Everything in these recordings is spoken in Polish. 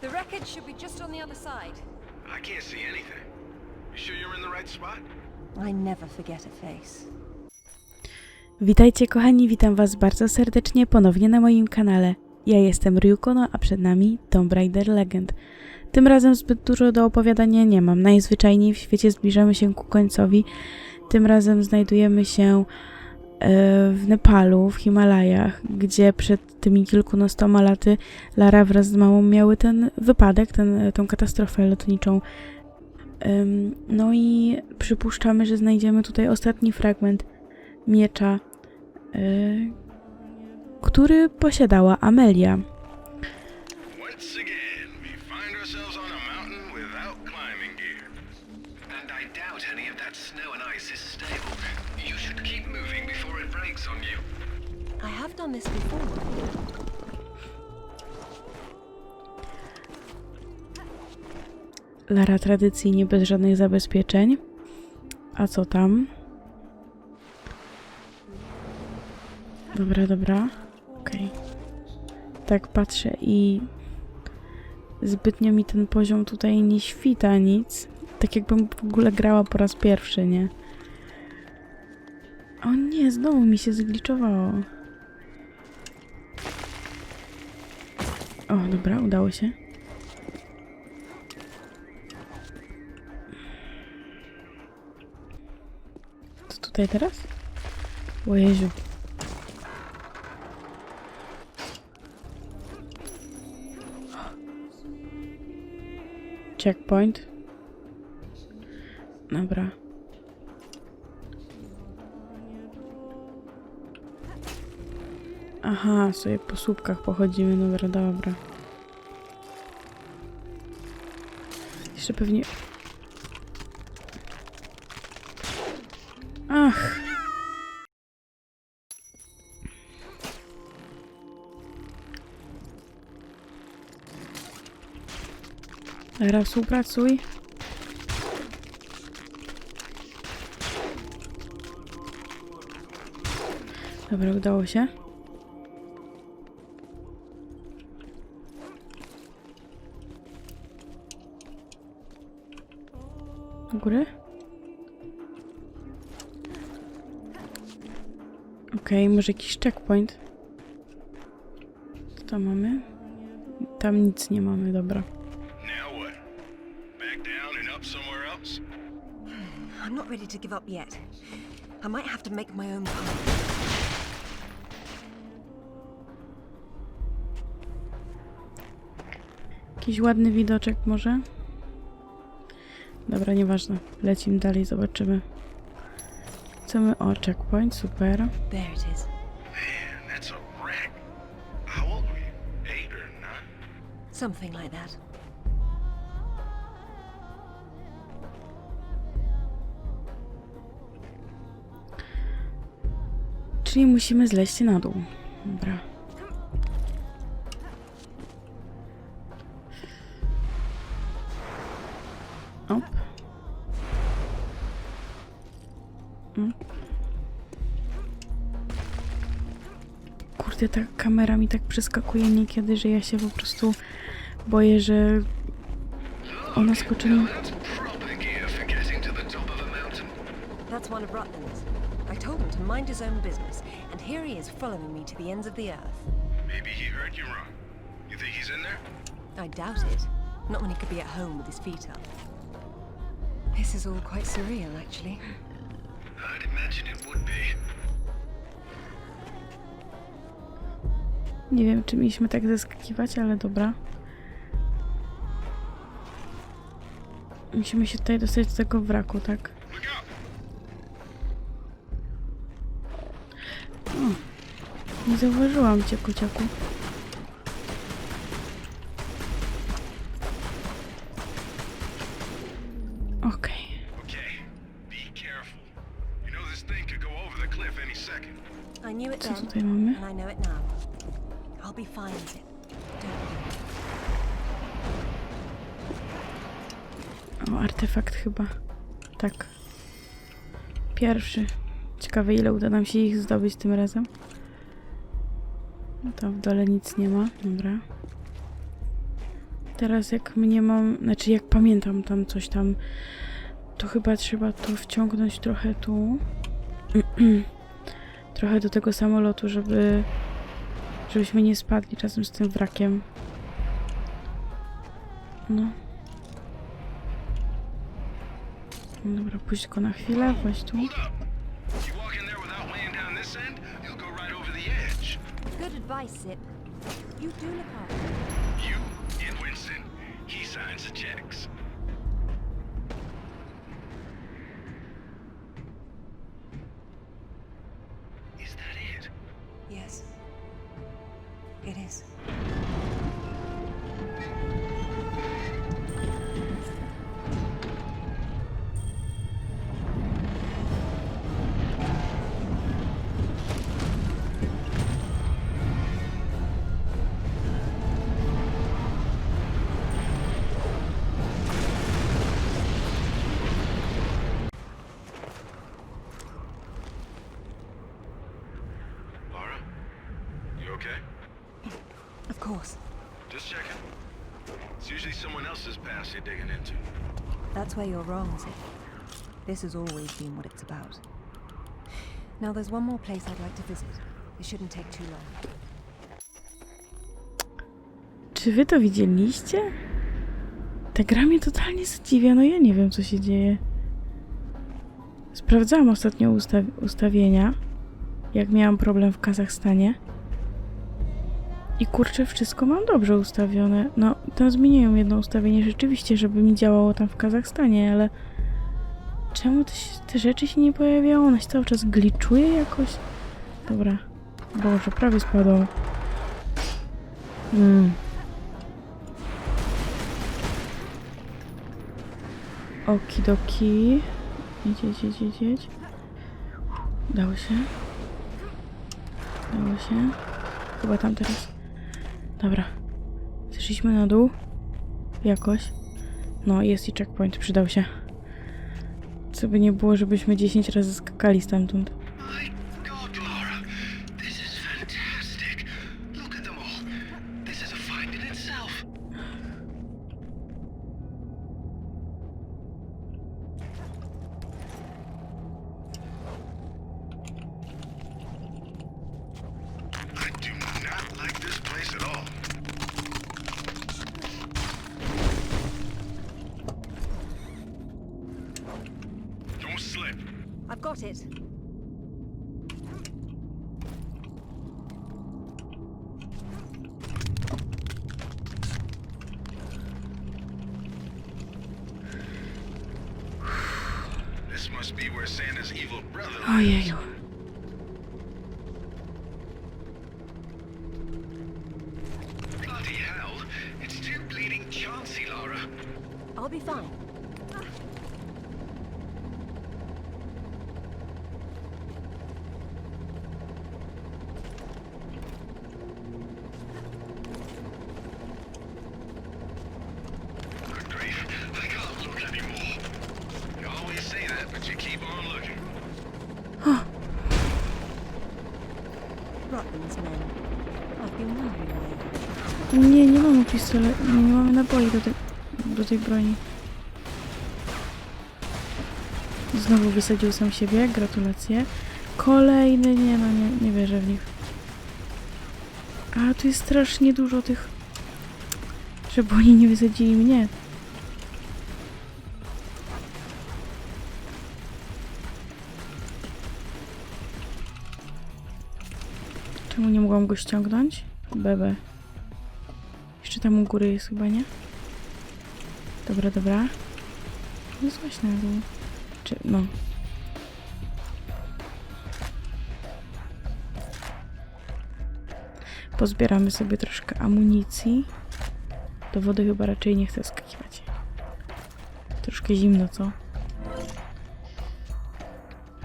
The wreckage should be just on the other side. I can't see anything. You sure you're in the right spot? I never forget a face. Witajcie kochani, witam was bardzo serdecznie ponownie na moim kanale. Ja jestem Ryukono, a przed nami Tomb Raider Legend. Tym razem zbyt dużo do opowiadania nie mam. Najzwyczajniej w świecie zbliżamy się ku końcowi. Tym razem znajdujemy się w Nepalu, w Himalajach, gdzie przed tymi kilkunastoma laty Lara wraz z mamą miały ten wypadek, ten, tą katastrofę lotniczą. No i przypuszczamy, że znajdziemy tutaj ostatni fragment miecza, y, który posiadała Amelia. And I doubt any of that snow and ice is stable. You should keep moving before it breaks on you. I have done this before. Lara tradycyjnie bez żadnych zabezpieczeń. A co tam? Dobra, dobra. Okej. Tak patrzę i zbytnio mi ten poziom tutaj nie świta nic. Tak jakbym w ogóle grała po raz pierwszy, nie? O nie, znowu mi się zgliczowało. O, dobra, udało się. Co tutaj teraz? O. Checkpoint. Dobra. Aha, sobie po słupkach pochodzimy. Dobra, dobra. Jeszcze pewnie... Ach. Lara, współpracuj. Dobra, udało się. Do góry? Okej, może jakiś checkpoint. Co tam mamy? Tam nic nie mamy, dobra. Else? I'm not ready to give up yet. I might have to make my own path. Jakiś ładny widoczek może? Dobra, nieważne. Lecimy dalej, zobaczymy. Co my... O, checkpoint, super. There it is. Man, that's a wreck. How old were you? Eight or nine? Something like that. Czyli musimy zleźć na dół. Dobra. Kurde, ta kamera mi tak przeskakuje niekiedy, że ja się po prostu boję, że ona skoczy mi... That's one of Rutland's. I told him to mind his own business, and here he is following me to the ends of the earth. Maybe he heard you wrong. You think he's in there? I doubt it. Not when he could be at home with his feet up. This is all quite surreal, actually. I'd imagine it would be. Nie wiem, czy mieliśmy tak zeskakiwać, ale dobra. Musimy się tutaj dostać do tego wraku, tak? Look out! Nie zauważyłam cię, kociaku. It. O, artefakt chyba. Tak. Pierwszy. Ciekawe, ile uda nam się ich zdobyć tym razem. No Tam w dole nic nie ma. Dobra. Teraz jak mnie mam, znaczy jak pamiętam tam coś tam, to chyba trzeba to wciągnąć trochę tu. trochę do tego samolotu, żeby żebyśmy nie spadli razem z tym wrakiem. No. Dobra, puść go na chwilę, chodź tu. Good advice, Zip. You do look after else's past you're digging into. That's where you're wrong, Zip. This has always been what it's about. Now, there's one more place I'd like to visit. It shouldn't take too long. Czy wy to widzieliście? Ta gra mnie totalnie zadziwia, no ja nie wiem co się dzieje. Sprawdzałam ostatnio ustaw ustawienia, jak miałam problem w Kazachstanie. I kurczę, wszystko mam dobrze ustawione. No, tam zmieniają jedno ustawienie rzeczywiście, żeby mi działało tam w Kazachstanie, ale... Czemu te, te rzeczy się nie pojawiają? Ona się cały czas gliczuje jakoś? Dobra. Boże, prawie spadłam. Mm. Okidoki. Jedź, jedź, jedź, jedź. Dało się. Dało się. Chyba tam teraz. Dobra. Zeszliśmy na dół. Jakoś. No, jest i checkpoint, przydał się. Co by nie było, żebyśmy 10 razy skakali stamtąd. Slip. I've got it. This must be where Santa's evil brother oh, lives. Ojeju. Nie, nie mamy pistoletu. Nie, nie mamy naboi do tej, do tej broni. Znowu wysadził sam siebie. Gratulacje. Kolejny, nie no, nie, nie wierzę w nich. A tu jest strasznie dużo tych... Żeby oni nie wysadzili mnie. Mogłam go ściągnąć? Bebe. Jeszcze tam u góry jest chyba, nie? Dobra, dobra. No złaś na. Czy, no. Pozbieramy sobie troszkę amunicji. Do wody chyba raczej nie chcę skakiwać. Troszkę zimno, co?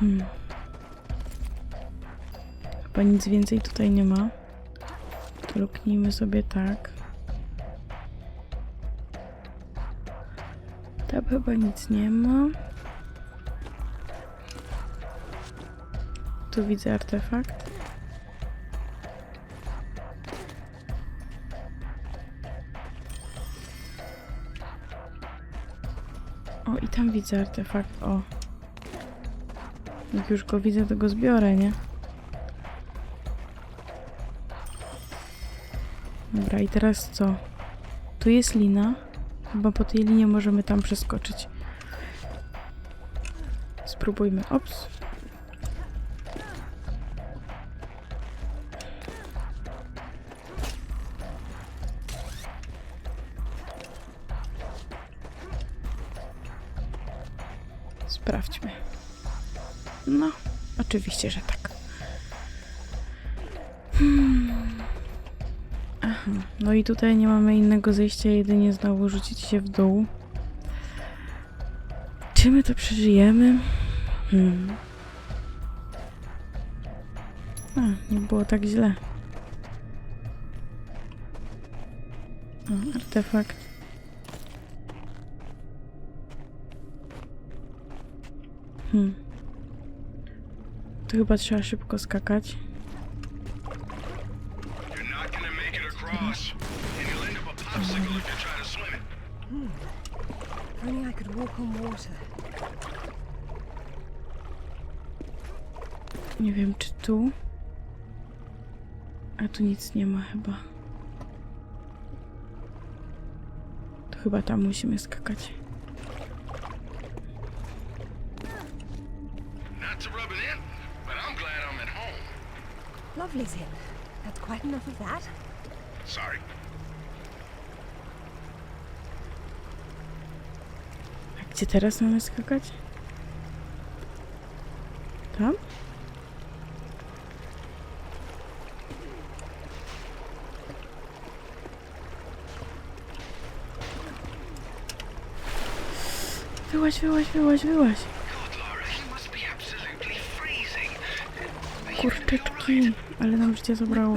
Hmm. Chyba nic więcej tutaj nie ma. Truknijmy sobie tak. Tam chyba nic nie ma. Tu widzę artefakt. O, i tam widzę artefakt, o. Jak już go widzę, to go zbiorę, nie? Dobra, i teraz co? Tu jest lina. Chyba po tej linie możemy tam przeskoczyć. Spróbujmy. Ops. Sprawdźmy. No, oczywiście, że tak. I tutaj nie mamy innego zejścia, jedynie znowu rzucić się w dół. Czy my to przeżyjemy? Hmm. A, nie było tak źle. O, artefakt. Hmm. To chyba trzeba szybko skakać. You're not gonna make across. And you'll end up a popsicle if you try to swim it. If only I could walk on water. Nie wiem, czy tu. A tu nic nie ma chyba. To chyba tam musimy skakać. It in. That's quite enough of that. Sorry. A gdzie teraz mamy skakać? Tam? Wyłaź, wyłaź, wyłaź, wyłaź. God, Laura, you must be absolutely freezing. Kurczyczki, ale nam życie zabrało.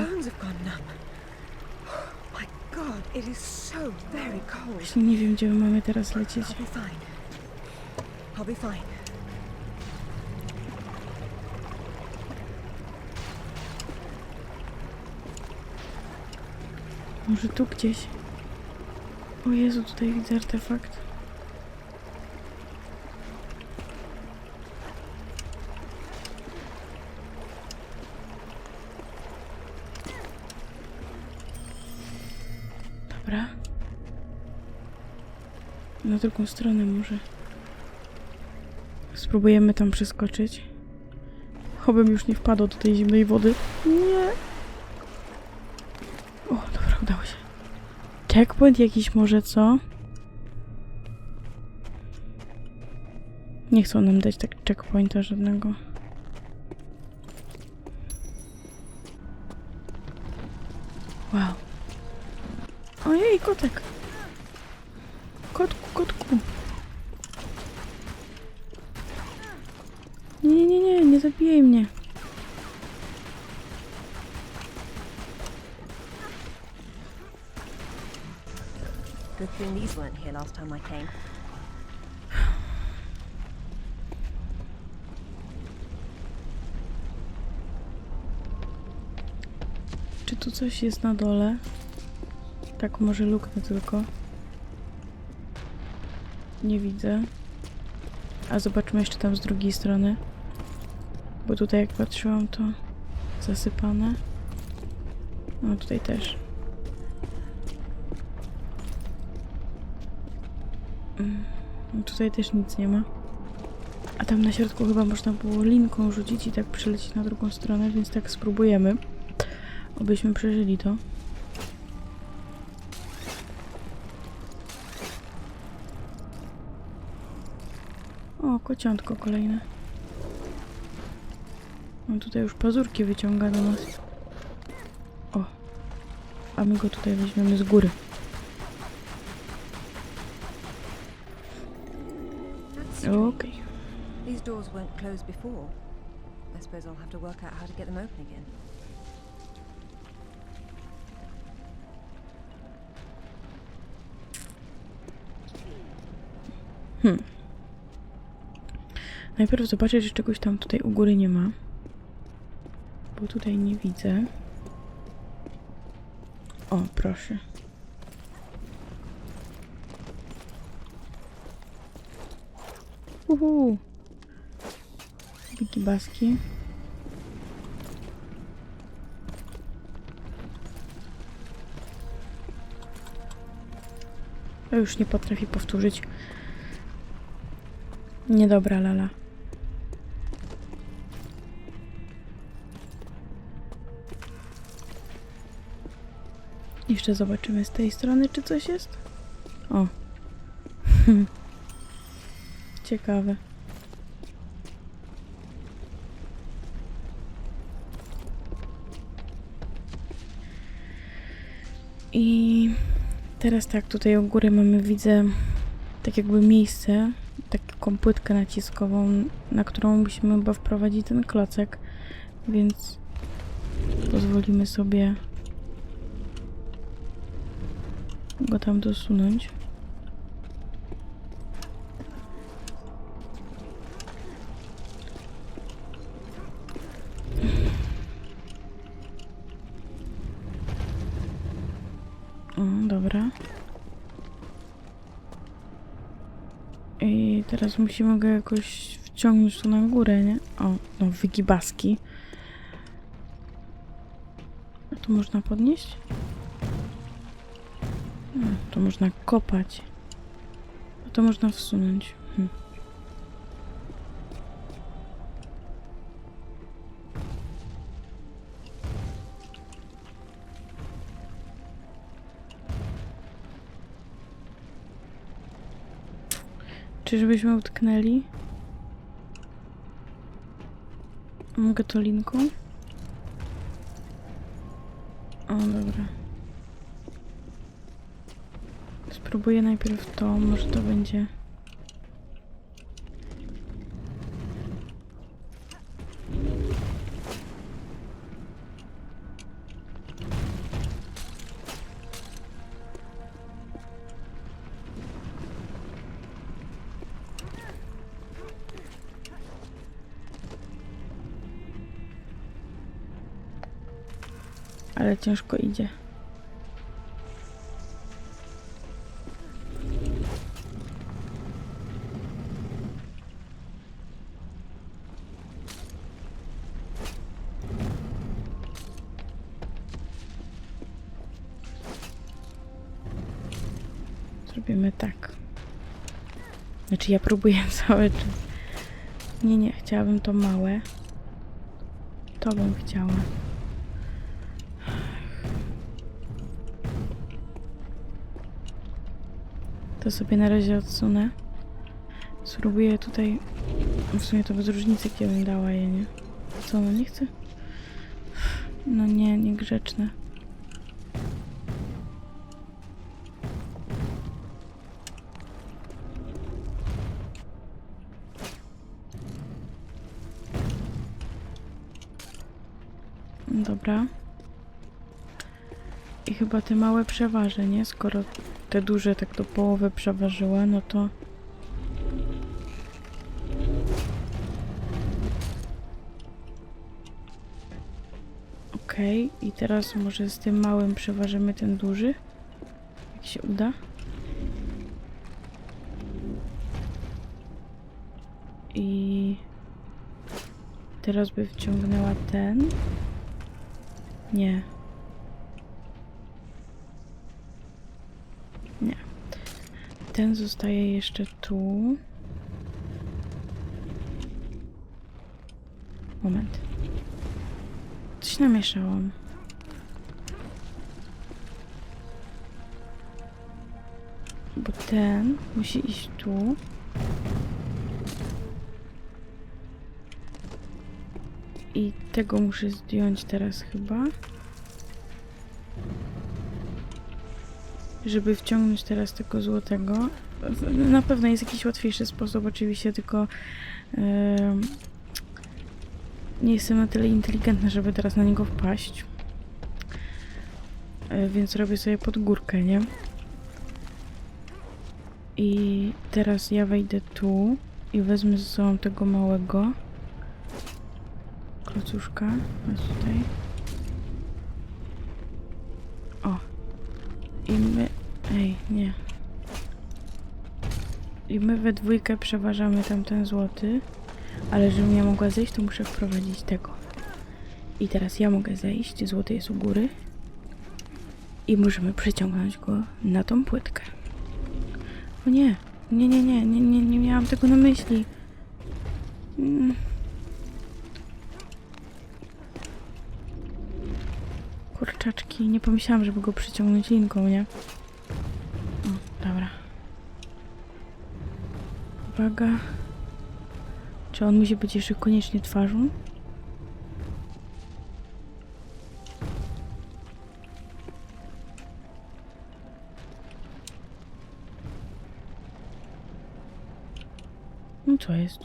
Właśnie nie wiem, gdzie my mamy teraz lecieć. Może tu gdzieś? O Jezu, tutaj widzę artefakt. Na drugą stronę może. Spróbujemy tam przeskoczyć. Chobym już nie wpadł do tej zimnej wody. Nie. O, dobra, udało się. Checkpoint jakiś może, co? Nie chcą nam dać tak checkpointa żadnego. Nie, zabijaj mnie. Good thing these weren't here last time I came. Czy tu coś jest na dole? Tak, może luknę tylko. Nie widzę. A zobaczmy jeszcze tam z drugiej strony. Bo tutaj jak patrzyłam to zasypane. No tutaj też. Mm, no Tutaj też nic nie ma. A tam na środku chyba można było linką rzucić i tak przelecieć na drugą stronę, więc tak spróbujemy. Obyśmy przeżyli to. O, kociątko kolejne. On tutaj już pazurki wyciąga do nas. O. A my go tutaj weźmiemy z góry. Okej. These doors weren't closed before. I suppose I'll have to work out how to get them open again. Hmm. Najpierw zobaczę, czy czegoś tam tutaj u góry nie ma. Bo tutaj nie widzę. O, proszę. Uhu. Biki baski. Już nie potrafię powtórzyć. Niedobra lala. Jeszcze zobaczymy z tej strony, czy coś jest. O. Ciekawe. I teraz tak, tutaj u góry mamy, widzę, tak jakby miejsce, taką płytkę naciskową, na którą musimy chyba wprowadzić ten klocek, więc pozwolimy sobie go tam dosunąć. Dobra. I teraz musimy go jakoś wciągnąć tu na górę, nie? O, no, wygibaski. A tu można podnieść? To można kopać. To można wsunąć. Hm. Czyżbyśmy utknęli? Mogę to linką? O, dobra. Spróbuję najpierw to, może to będzie. Ale ciężko idzie. Znaczy ja próbuję cały czas. Nie, nie, chciałabym to małe. To bym chciała. To sobie na razie odsunę. Spróbuję tutaj. W sumie to bez różnicy, gdzie bym dała je, nie? Co, no nie chcę? No nie, niegrzeczne. Dobra. I chyba te małe przeważę, nie? Skoro te duże tak do połowy przeważyły, no to... Okej, i teraz może z tym małym przeważymy ten duży? Jak się uda? I... Teraz by wciągnęła ten. Nie. Nie. Ten zostaje jeszcze tu. Moment. Coś namieszałam. Bo ten musi iść tu. Tego muszę zdjąć teraz chyba. Żeby wciągnąć teraz tego złotego. Na pewno jest jakiś łatwiejszy sposób, oczywiście, tylko em, nie jestem na tyle inteligentna, żeby teraz na niego wpaść. E, Więc robię sobie pod górkę, nie? I teraz ja wejdę tu i wezmę ze sobą tego małego klocuszka. Chodź tutaj. O. I my... Ej, nie. I my we dwójkę przeważamy tamten złoty. Ale żebym ja mogła zejść, to muszę wprowadzić tego. I teraz ja mogę zejść, złoty jest u góry. I możemy przeciągnąć go na tą płytkę. O nie, nie, nie, nie, nie, nie, nie miałam tego na myśli. Mm. Nie pomyślałam, żeby go przyciągnąć linką, nie? O, dobra. Uwaga. Czy on musi być jeszcze koniecznie twarzą? No co jest?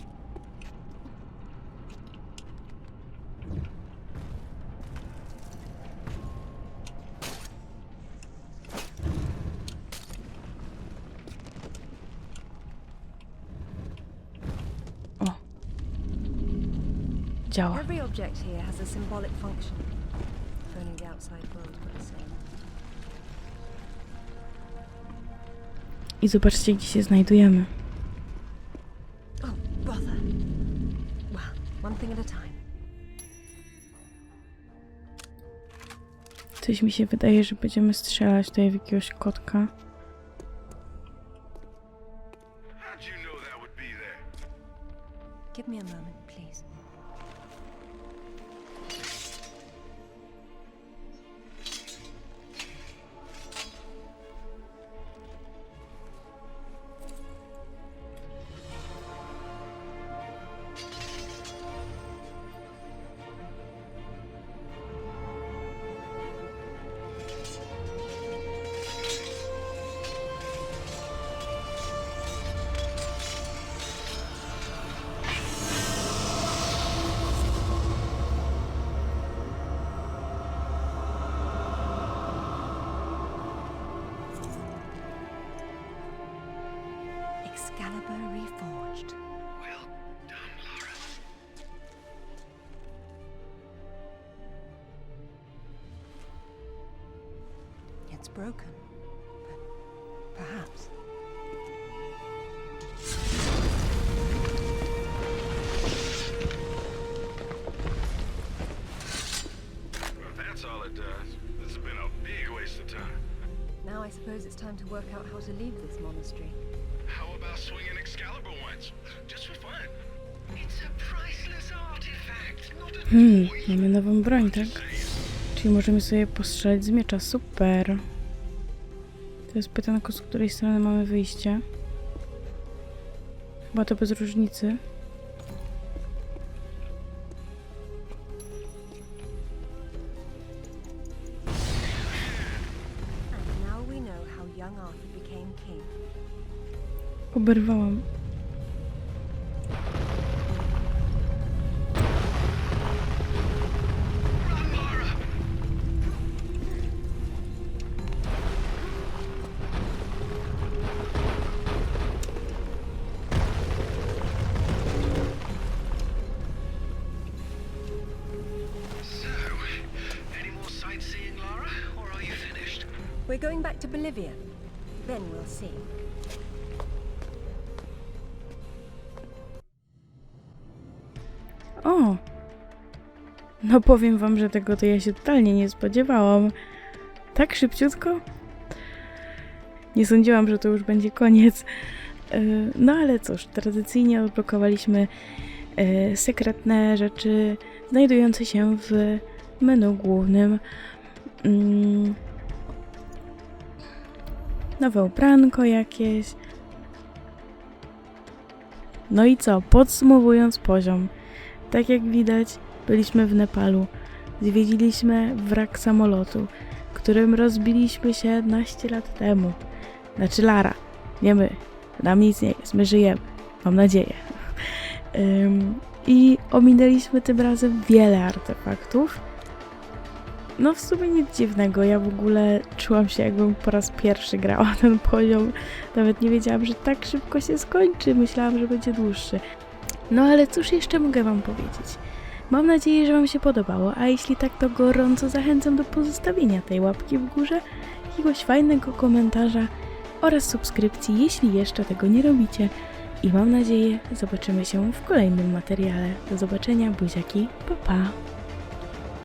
Object here has a symbolic function. If only the outside world were the same. I zobaczcie, gdzie się znajdujemy. Oh, bother. Well, one thing at a time. Coś mi się wydaje, że będziemy strzelać tutaj w jakiegoś kotka. Broken. But perhaps. If that's all it does, this has been a big waste of time. Now I suppose it's time to work out how to leave this monastery. How about swinging Excalibur once? Just for fun. It's a priceless artifact, not a Hmm, mamy nową broń, tak? Czyli możemy sobie postrzelać z miecza. Super. To jest pytanko, z której strony mamy wyjście. Chyba to bez różnicy. And We're going back to Bolivia. Then we'll see. O! No powiem wam, że tego to ja się totalnie nie spodziewałam. Tak szybciutko? Nie sądziłam, że to już będzie koniec. E, No ale cóż, tradycyjnie odblokowaliśmy e, sekretne rzeczy znajdujące się w menu głównym. Nowe ubranko jakieś. No i co? Podsumowując poziom. Tak jak widać, byliśmy w Nepalu. Zwiedziliśmy wrak samolotu, którym rozbiliśmy się 11 lat temu. Znaczy Lara, nie my. Nam nic nie jest, my żyjemy. Mam nadzieję. Ym, I ominęliśmy tym razem wiele artefaktów. No w sumie nic dziwnego, ja w ogóle czułam się jakbym po raz pierwszy grała ten poziom. Nawet nie wiedziałam, że tak szybko się skończy. Myślałam, że będzie dłuższy. No ale cóż jeszcze mogę Wam powiedzieć? Mam nadzieję, że Wam się podobało, a jeśli tak, to gorąco zachęcam do pozostawienia tej łapki w górze, jakiegoś fajnego komentarza oraz subskrypcji, jeśli jeszcze tego nie robicie. I mam nadzieję, zobaczymy się w kolejnym materiale. Do zobaczenia, buziaki, pa pa!